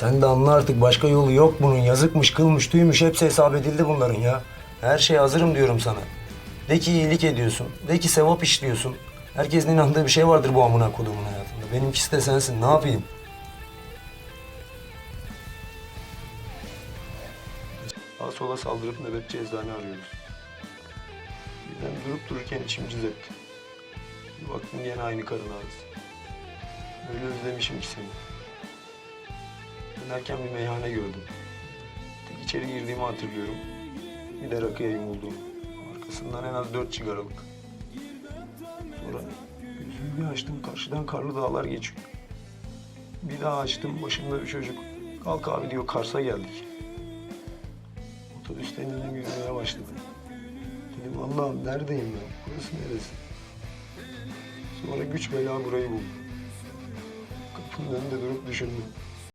Sen de anla artık başka yolu yok bunun. Yazıkmış, kılmış, tüymüş hepsi hesap edildi bunların ya. Her şeye hazırım diyorum sana. De ki iyilik ediyorsun. De ki sevap işliyorsun. Herkesin inandığı bir şey vardır bu amına kodumun hayatında. Benimkisi de sensin. Ne yapayım? Sağa sola saldırıp nöbetçi eczane arıyoruz. Birden durup dururken içim cız etti. Bir baktım yine aynı karın ağrısı. Öyle özlemişim ki seni. Dönerken bir meyhane gördüm. Tek içeri girdiğimi hatırlıyorum. Bir de rakıya yumuldum. Arkasından en az dört sigaralık. Sonra gözümü bir açtım. Karşıdan karlı dağlar geçiyor. Bir daha açtım. Başımda bir çocuk. Kalk abi diyor Kars'a geldik. Otobüsten indim yürümeye başladım. Dedim Allah'ım neredeyim ben? Burası neresi? Sonra güç bela burayı buldum. Kapının önünde durup düşündüm.